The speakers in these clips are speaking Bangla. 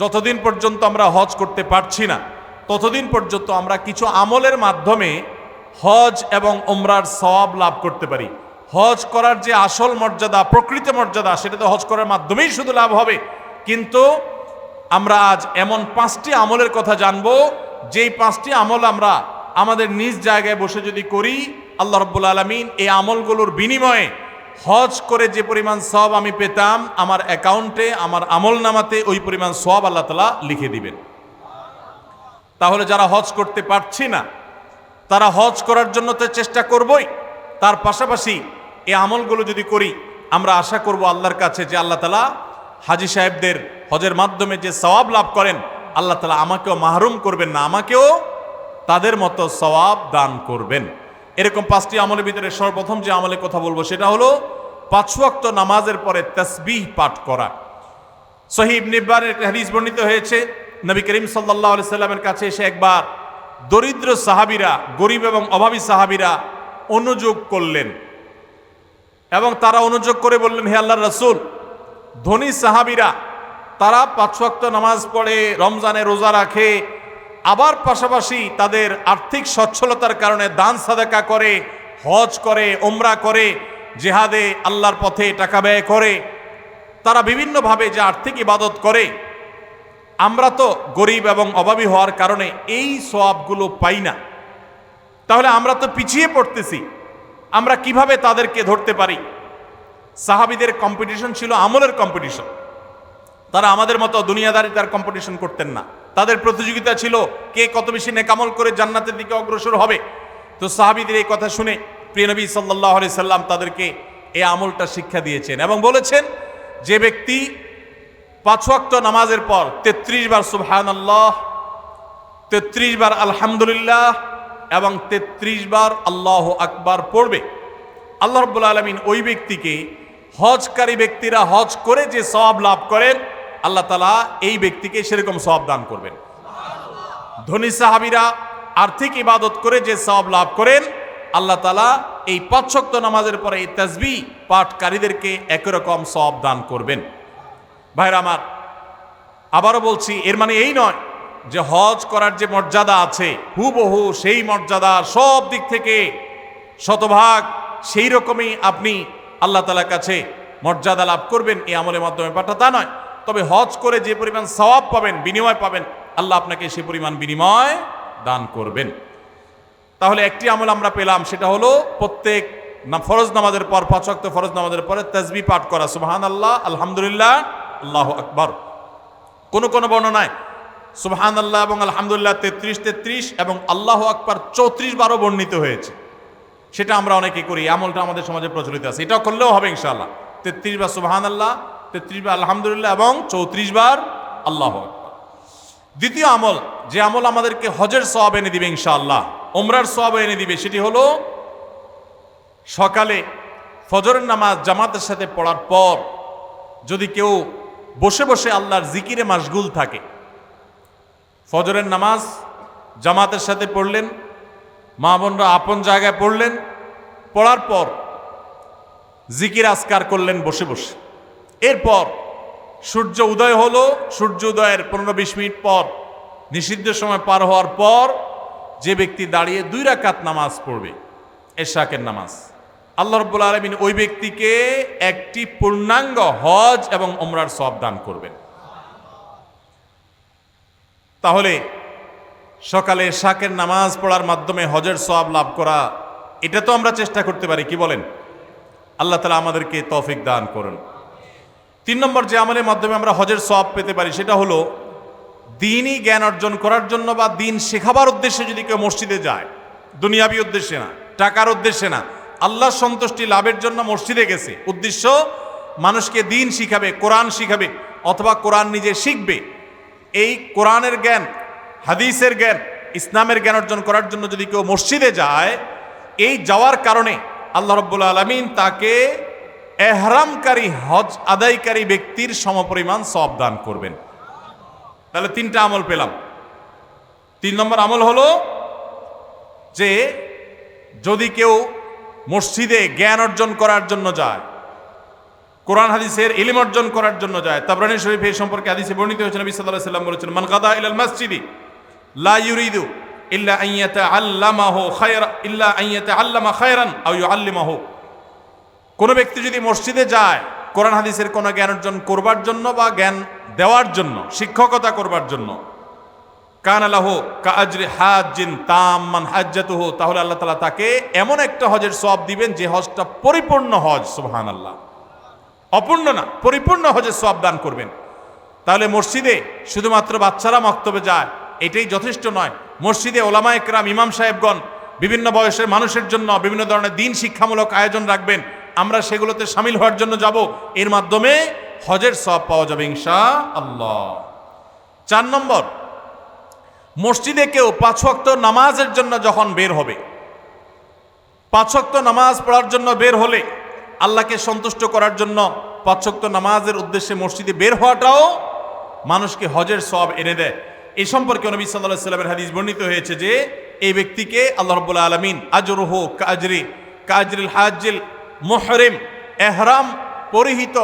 যতদিন পর্যন্ত আমরা হজ করতে পারছি না, ততদিন পর্যন্ত আমরা কিছু আমলের মাধ্যমে হজ এবং ওমরার সব লাভ করতে পারি। হজ করার যে আসল মর্যাদা, প্রকৃত মর্যাদা, সেটা তো হজ করার মাধ্যমেই শুধু লাভ হবে। কিন্তু আমরা আজ এমন পাঁচটি আমলের কথা জানব, যেই পাঁচটি আমল আমরা আমাদের নিজ জায়গায় বসে যদি করি, আল্লাহ রব্বুল আলমিন এই আমলগুলোর বিনিময়ে হজ করে যে পরিমাণ সব আমি পেতাম, আমার অ্যাকাউন্টে, আমার আমল নামাতে ওই পরিমাণ সব আল্লাহ তালা লিখে দিবেন। তাহলে যারা হজ করতে পারছি না, তারা হজ করার জন্য তো চেষ্টা করবই। তার পাশাপাশি এই আমলগুলো যদি করি, আমরা আশা করব আল্লাহর কাছে যে আল্লাহ তালা হাজি সাহেবদের হজের মাধ্যমে যে সওয়াব লাভ করেন, আল্লাহ তালা আমাকেও মাহরুম করবেন না, আমাকেও তাদের মতো সওয়াব দান করবেন। এরকম পাঁচটি আমলের ভিতরে সর্বপ্রথম যে আমলের কথা বলব, সেটা হলো পাঁচ ওয়াক্ত নামাজের পরে তসবিহ পাঠ করা। সহিব নিব্বারের হাদিস বর্ণিত হয়েছে, নবী করিম সাল্লাহ সাল্লামের কাছে এসে একবার দরিদ্র সাহাবিরা, গরিব এবং অভাবী সাহাবিরা অনুযোগ করলেন। এবং তারা অনুযোগ করে বললেন, হে আল্লাহ রসুল, ধনী সাহাবিরা, তারা পাঁচ ওয়াক্ত নামাজ পড়ে রমজানে রোজা রাখে আবার পাশাপাশি তাদের আর্থিক সচ্ছলতার কারণে দান সাদাকা করে, হজ করে ওমরা করে, জেহাদে আল্লাহর পথে টাকা ব্যয় করে, তারা বিভিন্নভাবে যে আর্থিক ইবাদত করে, আমরা তো গরিব এবং অভাবী হওয়ার কারণে এই সবগুলো পাই না। তাহলে আমরা তো পিছিয়ে পড়তেছি, আমরা কীভাবে তাদেরকে ধরতে পারি? সাহাবিদের কম্পিটিশন ছিল আমলের কম্পিটিশন তারা আমাদের মতো দুনিয়াদারি তার কম্পিটিশন করতেন না। তাদের প্রতিযোগিতা ছিল কে কত বেশি নেকামল করে জান্নাতের দিকে অগ্রসর হবে। তো সাহাবিদের এই কথা শুনে প্রিয় নবী সাল্লাহ আলি সাল্লাম তাদেরকে এই আমলটা শিক্ষা দিয়েছেন এবং বলেছেন, যে ব্যক্তি পাঁচ ওয়াক্ত নামাজের পর তেত্রিশ বার সুবহান আল্লাহ তেত্রিশ বার আলহামদুলিল্লাহ এবং তেত্রিশ বার আল্লাহ আকবার পড়বে। আল্লাহ রব্বুল আলমিন ওই ব্যক্তিকে হজকারী ব্যক্তিরা হজ করে যে সব লাভ করেন আল্লাহ তালা এই ব্যক্তিকে সেরকম সব দান করবেন। ধনী সাহাবিরা আর্থিক ইবাদত করে যে সব লাভ করেন, আল্লাহ তালা এই পাঁচশক্ত নামাজের পরে এই তাজবি পাঠকারীদেরকে একই রকম সব দান করবেন। ভাইরা আমার, আবারও বলছি, এর মানে এই নয় যে হজ করার যে মর্যাদা আছে, হুবহু সেই মর্যাদা সব দিক থেকে শতভাগ সেই রকমই আপনি আল্লাহ তালার কাছে মর্যাদা লাভ করবেন, এই আমলের মাধ্যমে। পাঠা তা নয় তবে হজ করে যে পরিমাণ সওয়াব পাবেন, বিনিময় পাবেন, আল্লাহ আপনাকে সে পরিমাণ বিনিময় দান করবেন। তাহলে একটি আমল আমরা পেলাম, সেটা হলো প্রত্যেক না, ফরজ নামাজের পর, পাঁচ ওয়াক্ত ফরজ নামাজের পরে তাজবি পাঠ করা। সুবহান আল্লাহ আলহামদুলিল্লাহ, আল্লাহ আকবর। কোনো কোনো বর্ণনায় সুবহান আল্লাহ এবং আলহামদুলিল্লাহ তেত্রিশ তেত্রিশ এবং আল্লাহ আকবর চৌত্রিশ বারও বর্ণিত হয়েছে। সেটা আমরা অনেকে করি আমলটা আমাদের সমাজে প্রচলিত আছে। এটাও করলেও হবে ইনশাআল্লাহ। তেত্রিশ বার সুবহান আল্লাহ তেত্রিশ বার, আলহামদুলিল্লাহ, এবং চৌত্রিশ বার, আল্লাহ দ্বিতীয় আমল, যে আমল আমাদেরকে হজের সব এনে দিবে, ইনশাআল্লাহ ওমরার সব এনে দিবে, সেটি হলো সকালে ফজরের নামাজ জামাতের সাথে পড়ার পর যদি কেউ বসে বসে আল্লাহর জিকিরে মাসগুল থাকে, ফজরের নামাজ জামাতের সাথে পড়লেন, মা বোনরা আপন জায়গায় পড়লেন, পড়ার পর জিকির আসকার করলেন বসে বসে। এরপর সূর্য উদয় হলো, সূর্য উদয়ের পনেরো বিশ মিনিট পর, নিষিদ্ধ সময় পার হওয়ার পর যে ব্যক্তি দাঁড়িয়ে দুই রাকাত নামাজ পড়বে, এশাকের নামাজ। আল্লাহ রব্বুল আলমিন ওই ব্যক্তিকে একটি পূর্ণাঙ্গ হজ এবং ওমরার সব দান করবেন। তাহলে সকালে শাকের নামাজ পড়ার মাধ্যমে হজের সব লাভ করা, এটা তো আমরা চেষ্টা করতে পারি, কি বলেন? আল্লাহ তালা আমাদেরকে তৌফিক দান করুন। তিন নম্বর যে আমলের মাধ্যমে আমরা হজের সব পেতে পারি, সেটা হলো দিনই জ্ঞান অর্জন করার জন্য বা দিন শেখাবার উদ্দেশ্যে যদি কেউ মসজিদে যায়, দুনিয়াবি উদ্দেশ্যে না, টাকার উদ্দেশ্যে না আল্লাহ সন্তুষ্টি লাভের জন্য মসজিদে গেছে। উদ্দেশ্য, মানুষকে দিন শিখাবে, কোরআন শিখাবে, অথবা কোরআন নিজে শিখবে। এই কোরআনের জ্ঞান, হাদিসের জ্ঞান, ইসলামের জ্ঞান অর্জন করার জন্য যদি কেউ মসজিদে যায়, এই যাওয়ার কারণে আল্লাহ রব্বুল আলমিন তাকে এহরামকারী, হজ আদায়কারী ব্যক্তির সমপরিমাণ সব দান করবেন। তাহলে তিনটা আমল পেলাম। তিন নম্বর আমল হলো যে যদি কেউ মসজিদে জ্ঞান অর্জন করার জন্য যায়, কোরআন হাদিসের ইলিম অর্জন করার জন্য যায়, তাবরানি শরীফ এই সম্পর্কে হাদিসে বর্ণিত হয়েছে, নবী আলাইহি সাল্লাম বলেছেন, মান গাদা ইলাল মসজিদি লা ইউরিদু ইল্লা আন ইয়াতাআল্লামাহু খায়রা, ইল্লা আন ইয়াতাআল্লামা খায়রান আও ইউআল্লিমাহু। কোনো ব্যক্তি যদি মসজিদে যায়, কোরআন হাদিসের কোনো জ্ঞান অর্জন করবার জন্য বা জ্ঞান দেওয়ার জন্য, শিক্ষকতা করবার জন্য, কান আলাহ কাজরে হাজিন তাম্মান হাজ্জাতুহু, তাহলে আল্লাহ তালা তাকে এমন একটা হজের সব দিবেন যে হজটা পরিপূর্ণ হজ সুবহান আল্লাহ অপূর্ণ না, পরিপূর্ণ হজের সব দান করবেন। তাহলে মসজিদে শুধুমাত্র বাচ্চারা মক্তবে যায়, এটাই যথেষ্ট নয়। মসজিদে ওলামা একরাম ইমাম সাহেবগণ, বিভিন্ন বয়সের মানুষের জন্য বিভিন্ন ধরনের দিন শিক্ষামূলক আয়োজন রাখবেন। আমরা সেগুলোতে সামিল হওয়ার জন্য যাব। এর মাধ্যমে হজের সব পাওয়া যাবে ইনশা আল্লাহ চার নম্বর, মসজিদে কেউ পাঁচ ওয়াক্ত নামাজের জন্য যখন বের হবে, পাঁচ ওয়াক্ত নামাজ পড়ার জন্য বের হলে আল্লাহকে সন্তুষ্ট করার জন্য পাঁচ ওয়াক্ত নামাজের উদ্দেশ্যে মসজিদে বের হওয়াটাও মানুষকে হজের সব এনে দেয়। এ সম্পর্কে নবী সাল্লাহ সাল্লামের হাদিস বর্ণিত হয়েছে যে, এই ব্যক্তিকে আল্লাহ রব্বুল্লা আলমিন আজরুহ কাজরি, কাজরিল হাজিল মোহরেম, এহরাম পরিহিত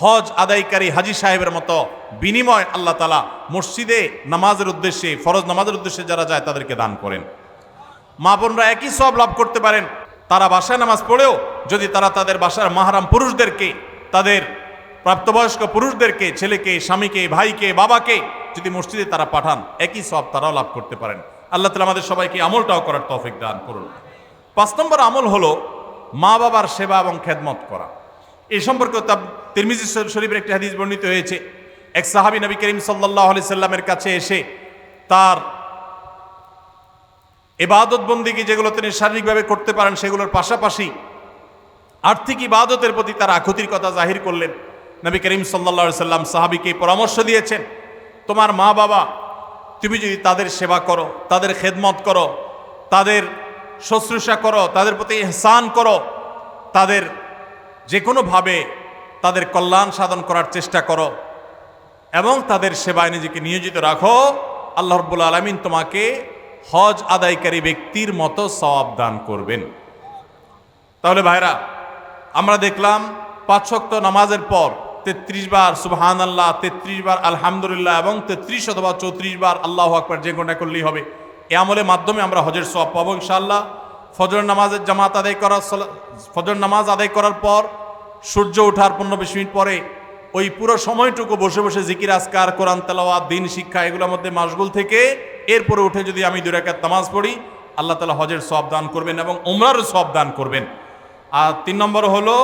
হজ আদায়কারী হাজি সাহেবের মতো বিনিময় আল্লাহ তালা মসজিদে নামাজের উদ্দেশ্যে, ফরজ নামাজের উদ্দেশ্যে যারা যায় তাদেরকে দান করেন। মা বোনরা একই সব লাভ করতে পারেন। তারা বাসায় নামাজ পড়েও যদি তারা তাদের বাসার মাহারাম পুরুষদেরকে, তাদের প্রাপ্তবয়স্ক পুরুষদেরকে, ছেলেকে, স্বামীকে, ভাইকে, বাবাকে যদি মসজিদে তারা পাঠান, একই সব তারাও লাভ করতে পারেন। আল্লাহ তালা আমাদের সবাইকে আমলটাও করার তৌফিক দান করুন। পাঁচ নম্বর আমল হলো মা বাবার সেবা এবং খেদমত করা। এই সম্পর্কে তার তিরমিজি শরীফের একটি হাদিস বর্ণিত হয়েছে। এক সাহাবী নবী করিম সাল্লাহ আলি সাল্লামের কাছে এসে তার এবাদত বন্দিকে যেগুলো তিনি শারীরিকভাবে করতে পারেন সেগুলোর পাশাপাশি আর্থিক ইবাদতের প্রতি তার আকুতির কথা জাহির করলেন। নবী করিম সাল্লা সাল্লাম সাহাবিকে পরামর্শ দিয়েছেন, তোমার মা বাবা তুমি যদি তাদের সেবা করো, তাদের খেদমত করো, তাদের শুশ্রূষা করো, তাদের প্রতি এহসান করো, তাদের যে কোনোভাবে তাদের কল্যাণ সাধন করার চেষ্টা করো এবং তাদের সেবায় নিজেকে নিয়োজিত রাখো। আল্লাহ রব্বুল আলমিন তোমাকে হজ আদায়কারী ব্যক্তির মতো সওয়াব দান করবেন। তাহলে ভাইরা, আমরা দেখলাম পাঁচ শক্ত নামাজের পর তেত্রিশ বার সুবহান আল্লাহ তেত্রিশ বার আলহামদুলিল্লাহ এবং তেত্রিশ অথবা চৌত্রিশ বার আল্লাহ আকবার যে কোনটা করলেই হবে। এ আমলের মাধ্যমে আমরা হজের সব পাবো ইনশাল্লাহ ফজর নামাজের জামাত আদায় করার ফজর নামাজ আদায় করার পর সূর্য ওঠার পনেরো বিশ মিনিট পরে ওই পুরো সময়টুকু বসে বসে জিকির আসকার কোরআন, তেলাওয়াত, দিন, শিক্ষা এগুলোর মধ্যে মাসগুল থেকে এরপরে উঠে যদি আমি দুই রাকাত নামাজ পড়ি, আল্লাহ তালা হজের সব দান করবেন এবং উমরারও সব দান করবেন। আর তিন নম্বর হলো,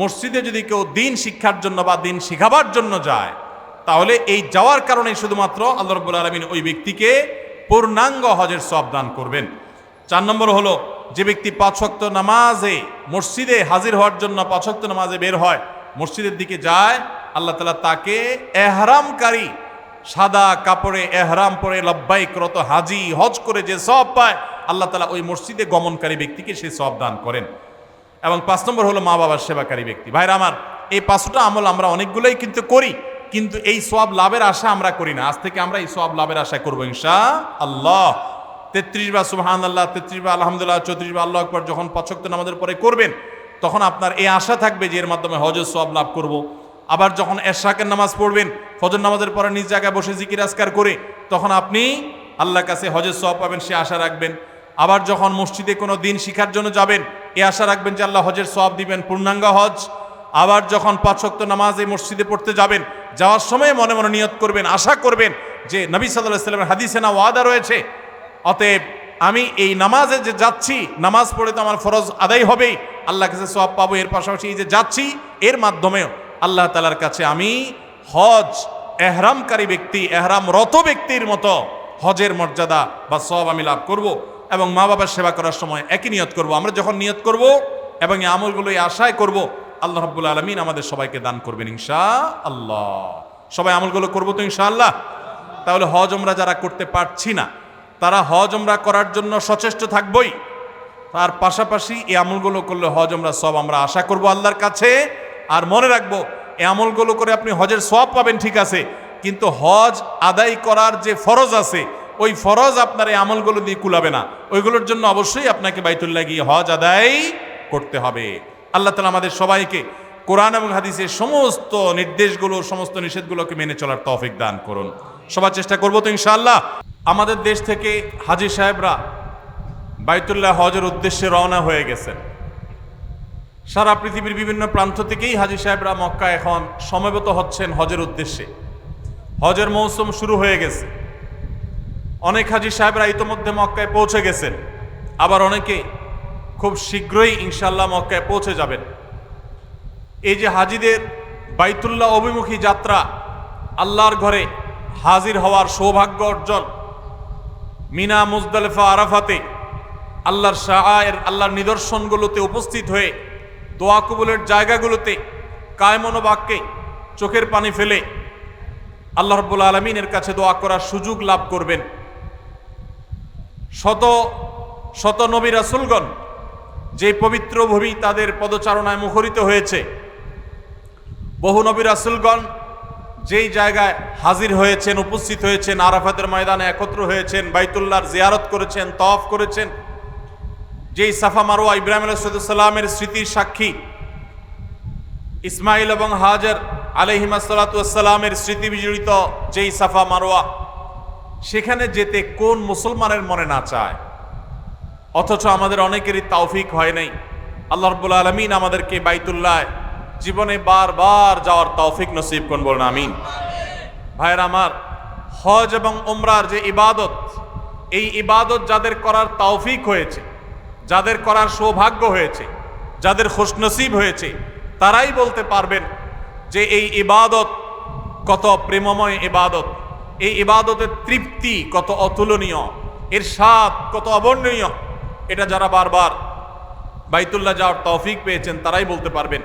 মসজিদে যদি কেউ দিন শিক্ষার জন্য বা দিন শিখাবার জন্য যায়, তাহলে এই যাওয়ার কারণে শুধুমাত্র আল্লাহ রব্বুল আলমিন ওই ব্যক্তিকে পূর্ণাঙ্গ হজের সব দান করবেন। চার নম্বর হলো, যে ব্যক্তি পাঁচ ওয়াক্ত নামাজে, মসজিদে হাজির হওয়ার জন্য পাঁচ ওয়াক্ত নামাজে বের হয়, মসজিদের দিকে যায়, আল্লাহ তালা তাকে এহরামকারী, সাদা কাপড়ে এহরাম পরে লব্বাই ক্রত হাজি, হজ করে যে সব পায়, আল্লাহ তালা ওই মসজিদে গমনকারী ব্যক্তিকে সে সব দান করেন। এবং পাঁচ নম্বর হলো মা বাবার সেবাকারী ব্যক্তি। ভাইরা আমার, এই পাঁচটা আমল আমরা অনেকগুলোই কিন্তু করি। কিন্তু এই সব লাভের আশা আমরা করি না। আজ থেকে আমরা এই সব লাভের আশা করব ইনশা আল্লাহ। তেত্রিশ বা সুহান আল্লাহ তেত্রিশ বা আলহামদুলিল্লাহ, চৌত্রিশ বা আল্লাহ আকবর যখন পাঁচক্ত নামাজের পরে করবেন, তখন আপনার এই আশা থাকবে যে এর মাধ্যমে হজের সব লাভ করব। আবার যখন এশাকের নামাজ পড়বেন, ফজর নামাজের পরে নিজ জায়গায় বসে জিকির আসকার করে, তখন আপনি আল্লাহর কাছে হজের সব পাবেন, সে আশা রাখবেন। আবার যখন মসজিদে কোনো দিন শিখার জন্য যাবেন, এ আশা রাখবেন যে আল্লাহ হজের সব দিবেন, পূর্ণাঙ্গ হজ। আবার যখন পাঁচ ওয়াক্ত নামাজ এই মসজিদে পড়তে যাবেন যাওয়ার সময় মনে মনে নিয়ত করবেন, আশা করবেন যে নবী সাল্লাহ সাল্লামের হাদিসে না ওয়াদা রয়েছে। অতএব আমি এই নামাজে যে যাচ্ছি, নামাজ পড়ে তো আমার ফরজ আদায় হবেই আল্লাহ কাছে সব পাবো, এর পাশাপাশি এই যে যাচ্ছি, এর মাধ্যমেও আল্লাহ তালার কাছে আমি হজ, এহরামকারী ব্যক্তি এহরাম রত ব্যক্তির মতো হজের মর্যাদা বা সব আমি লাভ করব এবং মা বাবার সেবা করার সময় একই নিয়ত করব। আমরা যখন নিয়ত করব এবং এই আমলগুলো এই আশায় করব আল্লাহ রব্বুল আলমিন আমাদের সবাইকে দান করবেন ইনশা আল্লাহ সবাই আমলগুলো করব তো ইনশা আল্লাহ তাহলে হজ আমরা যারা করতে পারছি না, তারা হজ আমরা করার জন্য সচেষ্ট থাকবই। তার পাশাপাশি এই আমলগুলো করলে হজ আমরা সব আমরা আশা করব আল্লাহর কাছে। আর মনে রাখব, এই আমলগুলো করে আপনি হজের সব পাবেন ঠিক আছে, কিন্তু হজ আদায় করার যে ফরজ আছে, ওই ফরজ আপনার এই আমলগুলো দিয়ে কুলাবে না। ওইগুলোর জন্য অবশ্যই আপনাকে বাইতুল্লাহ গিয়ে হজ আদায় করতে হবে। আল্লাহ তালা আমাদের সবাইকে কোরআন এবং হাদিসের সমস্ত নির্দেশগুলো, সমস্ত নিষেধগুলোকে মেনে চলার তৌফিক দান করুন। সবার চেষ্টা করব তো ইনশাআল্লাহ। আমাদের দেশ থেকে হাজি সাহেবরা বাইতুল্লাহ হজের উদ্দেশ্যে রওনা হয়ে গেছেন। সারা পৃথিবীর বিভিন্ন প্রান্ত থেকেই হাজি সাহেবরা মক্কা এখন সমবেত হচ্ছেন হজের উদ্দেশ্যে। হজের মৌসুম শুরু হয়ে গেছে। অনেক হাজি সাহেবরা ইতোমধ্যে মক্কায় পৌঁছে গেছেন। আবার অনেকে খুব শীঘ্রই ইনশাল্লাহ মক্কায় পৌঁছে যাবেন। এই যে হাজিদের বাইতুল্লাহ অভিমুখী যাত্রা, আল্লাহর ঘরে হাজির হওয়ার সৌভাগ্য অর্জন, মিনা, মুজদালেফা, আরাফাতে আল্লাহর শাহের আল্লাহর নিদর্শনগুলোতে উপস্থিত হয়ে দোয়া কবুলের জায়গাগুলোতে কায়মনোবাক্যে চোখের পানি ফেলে আল্লাহ রব্বুল আলমিনের কাছে দোয়া করার সুযোগ লাভ করবেন। শত শত নবী রাসুলগণ যে পবিত্র ভূমি তাদের পদচারণায় মুখরিত হয়েছে। বহু নবী রাসুলগণ যেই জায়গায় হাজির হয়েছেন, উপস্থিত হয়েছেন, আরাফাতের ময়দানে একত্র হয়েছেন, বাইতুল্লাহর জিয়ারত করেছেন তফ করেছেন, যেই সাফা মারোয়া ইব্রাহিম আলাইসাল্লামের স্মৃতির সাক্ষী ইসমাইল এবং হাজার আলহিমাসাল্লামের স্মৃতি বিজড়িত যেই সাফা মারোয়া সেখানে যেতে কোন মুসলমানের মনে না চায়? অথচ আমাদের অনেকেরই তাওফিক হয় নাই। আল্লাহ রব্বুল আলমিন আমাদেরকে বাইতুল্লাহ জীবনে বারবার যাওয়ার তৌফিক নসিব কোন বলুন, আমিন। ভাইয়ের আমার, হজ এবং ওমরার যে ইবাদত, এই ইবাদত যাদের করার তৌফিক হয়েছে, যাদের করার সৌভাগ্য হয়েছে, যাদের খুশনসিব হয়েছে, তারাই বলতে পারবেন যে এই ইবাদত কত প্রেমময় ইবাদত, এই ইবাদতের তৃপ্তি কত অতুলনীয় এর স্বাদ কত অবর্ণনীয়। এটা যারা বারবার বাইতুল্লাহ যাওয়ার তৌফিক পেয়েছেন, তারাই বলতে পারবেন।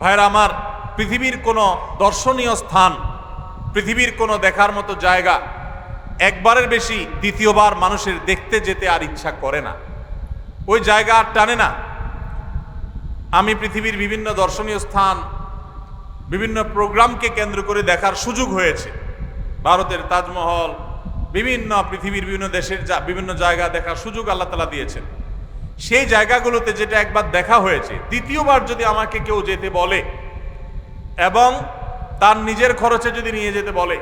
ভাইরা আমার, পৃথিবীর কোনো দর্শনীয় স্থান, পৃথিবীর কোনো দেখার মতো জায়গা একবারের বেশি দ্বিতীয়বার মানুষের দেখতে যেতে আর ইচ্ছা করে না। ওই জায়গা আর টানে না। আমি পৃথিবীর বিভিন্ন দর্শনীয় স্থান, বিভিন্ন প্রোগ্রামকে কেন্দ্র করে দেখার সুযোগ হয়েছে। ভারতের তাজমহল বিভিন্ন পৃথিবীর বিভিন্ন দেশের বিভিন্ন জায়গা দেখার সুযোগ আল্লাহ তালা দিয়েছেন। সেই জায়গাগুলোতে যেটা একবার দেখা হয়েছে, দ্বিতীয়বার যদি আমাকে কেউ যেতে বলে এবং তার নিজের খরচে যদি নিয়ে যেতে বলে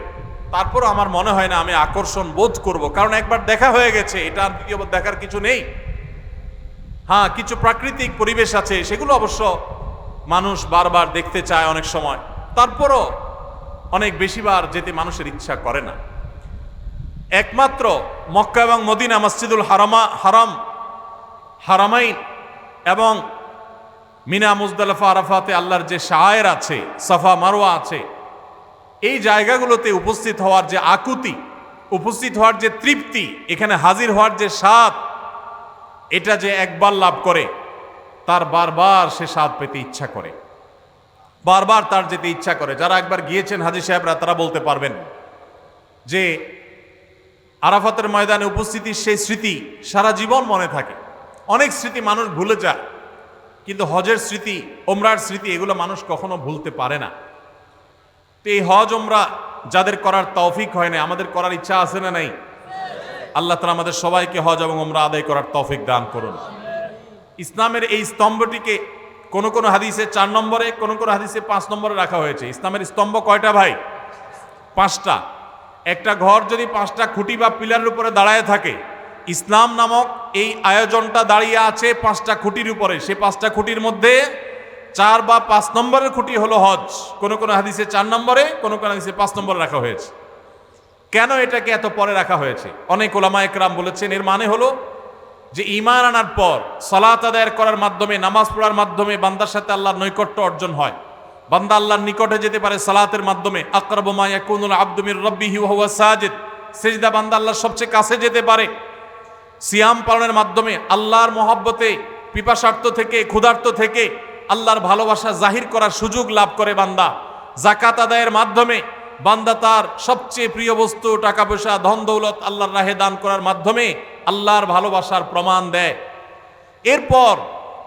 তারপর আমার মনে হয় না আমি আকর্ষণ বোধ করব। কারণ একবার দেখা হয়ে গেছে, এটা আর দ্বিতীয়বার দেখার কিছু নেই। হ্যাঁ কিছু প্রাকৃতিক পরিবেশ আছে, সেগুলো অবশ্য মানুষ বারবার দেখতে চায় অনেক সময়। তারপরও অনেক বেশিবার যেতে মানুষের ইচ্ছা করে না। একমাত্র মক্কা এবং মদিনা মসজিদুল হারামা, হারাম, হারামাইন এবং মিনা, মুজদালফা, আরাফাতে আল্লাহর যে শায়ের আছে, সাফা মারোয়া আছে, এই জায়গাগুলোতে উপস্থিত হওয়ার যে আকুতি, উপস্থিত হওয়ার যে তৃপ্তি, এখানে হাজির হওয়ার যে স্বাদ, এটা যে একবার লাভ করে, তার বারবার সে স্বাদ পেতে ইচ্ছা করে। বারবার তার যেতে ইচ্ছা করে। যারা একবার গিয়েছেন হাজি সাহেবরা, তারা বলতে পারবেন যে আরাফাতের ময়দানে উপস্থিতির সেই স্মৃতি সারা জীবন মনে থাকে। অনেক স্মৃতি মানুষ ভুলে যায়, কিন্তু হজের স্মৃতি ওমরার স্মৃতি, এগুলো মানুষ কখনো ভুলতে পারে না। তো এই হজ ওমরা যাদের করার তৌফিক হয় না আমাদের করার ইচ্ছা আছে না নাই? আল্লাহ তালা আমাদের সবাইকে হজ এবং ওমরা আদায় করার তৌফিক দান করুন। ইসলামের এই স্তম্ভটিকে কোন কোন হাদিসে চার নম্বরে, কোন কোন হাদিসে পাঁচ নম্বরে রাখা হয়েছে। ইসলামের স্তম্ভ কয়টা ভাই? পাঁচটা। একটা ঘর যদি পাঁচটা খুঁটি বা পিলারের উপরে দাঁড়ায় থাকে, ইসলাম নামক এই আয়োজনটা দাঁড়িয়ে আছে পাঁচটা খুঁটির উপরে। সে পাঁচটা খুঁটির মধ্যে চার বা পাঁচ নম্বরের খুঁটি হলো হজ। কোন কোন হাদিসে চার নম্বরে, কোনো কোন হাদিসে পাঁচ নম্বরে রাখা হয়েছে। কেন এটাকে এত পরে রাখা হয়েছে? অনেক ওলামা একরাম বলেছেন, এর মানে হলো যে ইমান আনার পর সালাত আদায়ের করার মাধ্যমে, নামাজ পড়ার মাধ্যমে বান্দার সাথে আল্লাহর নৈকট্য অর্জন হয়। বান্দা আল্লাহর নিকটে যেতে পারে সালাতের মাধ্যমে। আকরাবু মা ইয়াকুনুল আবদু মির রাব্বিহি হুয়া সাজিদ। সেজদা বান্দা আল্লাহর সবচেয়ে কাছে যেতে পারে। সিয়াম পালনের মাধ্যমে আল্লাহর মহব্বতে, পিপাসার্থ থেকে, ক্ষুধার্ত থেকে আল্লাহর ভালোবাসা জাহির করার সুযোগ লাভ করে বান্দা। জাকাত আদায়ের মাধ্যমে বান্দা তার সবচেয়ে প্রিয় বস্তু টাকা পয়সা ধন দৌলত আল্লাহর রাহে দান করার মাধ্যমে আল্লাহর ভালোবাসার প্রমাণ দেয়। এরপর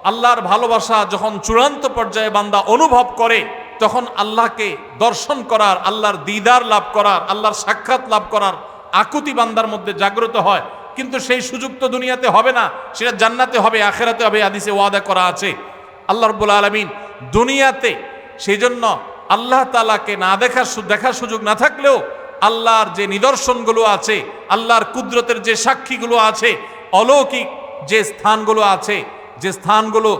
আল্লাহর ভালোবাসা যখন চূড়ান্ত পর্যায়ে বান্দা অনুভব করে, তখন আল্লাহকে দর্শন করার, আল্লাহর দিদার লাভ করার, আল্লাহর সাক্ষাৎ লাভ করার আকুতি বান্দার মধ্যে জাগ্রত হয়। কিন্তু সেই সুযোগ তো দুনিয়াতে হবে না, সেটা জান্নাতে হবে, আখেরাতে হবে আদিসে ওয়াদা করা আছে। আল্লাহ রব্বুল আলমিন দুনিয়াতে সেই জন্য আল্লাহ তালাকে না দেখার দেখার সুযোগ না থাকলেও আল্লাহর যে নিদর্শনগুলো আছে, আল্লাহর কুদরতের যে সাক্ষীগুলো আছে, অলৌকিক যে স্থানগুলো আছে যে স্থানগুলো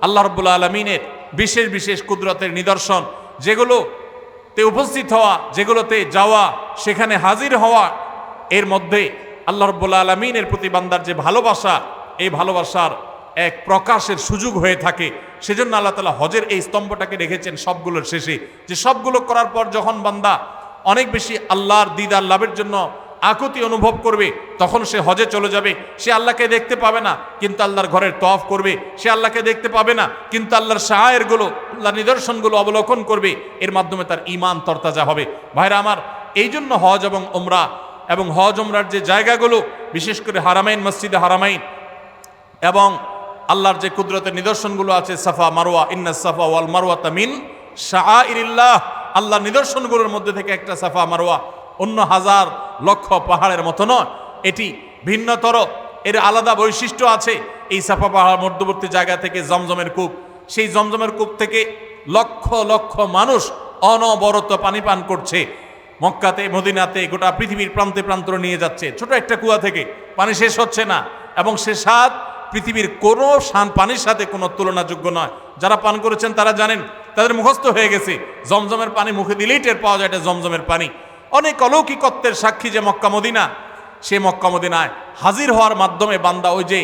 আল্লাহ রব্বুল আলমিনের বিশেষ বিশেষ কুদরতের নিদর্শন যেগুলো তে উপস্থিত হওয়া, যেগুলোতে যাওয়া, সেখানে হাজির হওয়া, এর মধ্যে আল্লাহ রব্বুল আলমিনের প্রতি বান্দার যে ভালোবাসা, এই ভালোবাসার এক প্রকাশের সুযোগ হয়ে থাকে। সেজন্য আল্লাহ তালা হজের এই স্তম্ভটাকে রেখেছেন সবগুলোর শেষে। যে সবগুলো করার পর যখন বান্দা অনেক বেশি আল্লাহর দিদার লাভের জন্য আকুতি অনুভব করবে, তখন সে হজে চলে যাবে। সে আল্লাহকে দেখতে পাবে না, কিন্তু আল্লাহর ঘরের তফ করবে। সে আল্লাহকে দেখতে পাবে না, কিন্তু আল্লাহর শায়েরগুলো, আল্লাহর নিদর্শনগুলো অবলোকন করবে। এর মাধ্যমে তার ইমান তরতাজা হবে। ভাইরা আমার এই জন্য হজ এবং ওমরা এবং হজ ওমরার যে জায়গাগুলো, বিশেষ করে হারামাইন মসজিদে হারামাইন এবং আল্লাহর যে কুদরতের নিদর্শনগুলো আছে, সাফা মারোয়া ইন্না সাফা ওয়াল মারোয়া তামিন শাহ আল্লাহর নিদর্শনগুলোর মধ্যে থেকে একটা সাফা মারোয়া অন্য হাজার লক্ষ পাহাড়ের মতো নয়। এটি ভিন্নতর, এর আলাদা বৈশিষ্ট্য আছে। এই সাফা পাহাড় মধ্যবর্তী জায়গা থেকে জমজমের কূপ। সেই জমজমের কূপ থেকে লক্ষ লক্ষ মানুষ অনবরত পানি পান করছে। মক্কাতে, মদিনাতে, গোটা পৃথিবীর প্রান্তে প্রান্ত নিয়ে যাচ্ছে। ছোট একটা কুয়া থেকে পানি শেষ হচ্ছে না। এবং সে স্বাদ পৃথিবীর কোনো সান পানির সাথে কোনো তুলনাযোগ্য নয়। যারা পান করেছেন তারা জানেন, তাদের মুখস্থ হয়ে গেছে। জমজমের পানি মুখে দিলেই টের পাওয়া যায় এটা জমজমের পানি। অনেক অলৌকিকত্বের সাক্ষী যে মক্কা মদিনা, সে মক্কা মদিনায় হাজির হওয়ার মাধ্যমে বান্দা ওই যে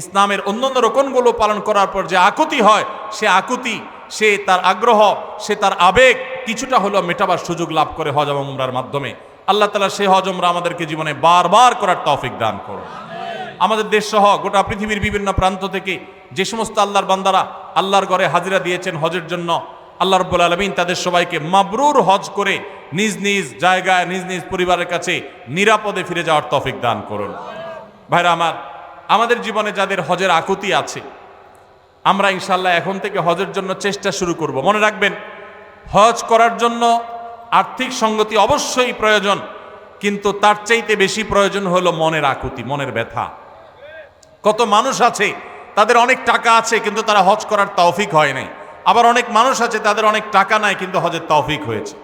ইসলামের অন্যান্য রোকনগুলো পালন করার পর যে আকুতি হয়, সে আকুতি, সে তার আগ্রহ, সে তার আবেগ কিছুটা হলেও মেটাবার সুযোগ লাভ করে হজ উমরার মাধ্যমে। আল্লাহ তালা সেই হজ উমরা আমাদেরকে জীবনে বারবার করার তৌফিক দান করুন। আমাদের দেশ সহ গোটা পৃথিবীর বিভিন্ন প্রান্ত থেকে যে সমস্ত আল্লাহর বান্দারা আল্লাহর ঘরে হাজিরা দিয়েছেন হজের জন্য, আল্লাহ রব্বুল আলমিন তাদের সবাইকে মাবরুর হজ করে নিজ নিজ জায়গায়, নিজ নিজ পরিবারের কাছে নিরাপদে ফিরে যাওয়ার তফিক দান করুন। ভাইরা আমার, আমাদের জীবনে যাদের হজের আকুতি আছে, আমরা ইনশাল্লাহ এখন থেকে হজের জন্য চেষ্টা শুরু করব। মনে রাখবেন, হজ করার জন্য আর্থিক সঙ্গতি অবশ্যই প্রয়োজন, কিন্তু তার চাইতে বেশি প্রয়োজন হলো মনের আকুতি, মনের ব্যথা। কত মানুষ আছে, তাদের অনেক টাকা আছে, কিন্তু তারা হজ করার তৌফিক হয় নাই। আবার অনেক মানুষ আছে, তাদের অনেক টাকা নাই, কিন্তু হজের তৌফিক হয়েছে।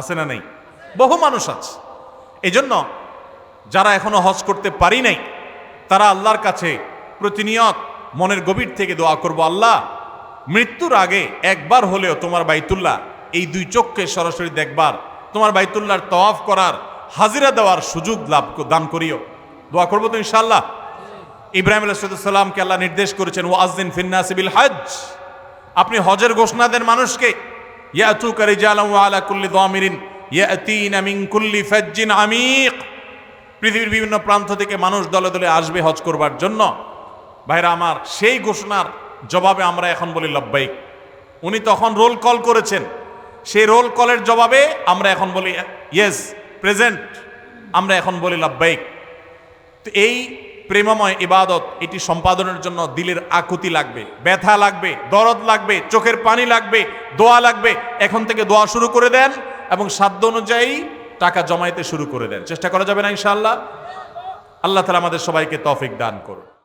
আছে না নেই? বহু মানুষ আছে। এই জন্য যারা এখনও হজ করতে পারি নাই, তারা আল্লাহর কাছে প্রতিনিয়ত মনের গভীর থেকে দোয়া করব, আল্লাহ, মৃত্যুর আগে একবার হলেও তোমার বাইতুল্লাহ, এই দুই চোখকে সরাসরি দেখবার, তোমার বাইতুল্লাহর তওয়াফ করার, হাজিরা দেওয়ার সুযোগ লাভ দান করিও। দোয়া করব তো ইনশাল্লাহ ইব্রাহিম আলাইসাল্লামকে আল্লাহ নির্দেশ করেছেন ও আজদিন ফিন্নাসিবিল হজ আপনি হজের ঘোষণা দেন মানুষকে ইয়াতু করে জালাম আলা কুল্লি দামিরিন, ইয়াতিনা মিন কুল্লি ফাজ্জিন আমিক। পৃথিবীর বিভিন্ন প্রান্ত থেকে মানুষ দলে দলে আসবে হজ করবার জন্য। ভাইরা, আমার সেই ঘোষণার জবাবে আমরা এখন বলি লব্বাইক। উনি তখন রোল কল করেছেন। সেই রোল কলের জবাবে আমরা এখন বলি ইয়েস প্রেজেন্ট আমরা এখন বলি লব্বাইক। তো এই প্রেমময় ইবাদত, এটি সম্পাদনের জন্য দিলের আকুতি লাগবে, ব্যথা লাগবে, দরদ লাগবে, চোখের পানি লাগবে, দোয়া লাগবে। এখন থেকে দোয়া শুরু করে দেন এবং সাধ্য অনুযায়ী টাকা জমাইতে শুরু করে দেন। চেষ্টা করা যাবে না ইনশাআল্লাহ? আল্লাহ তালা আমাদের সবাইকে তফিক দান করুন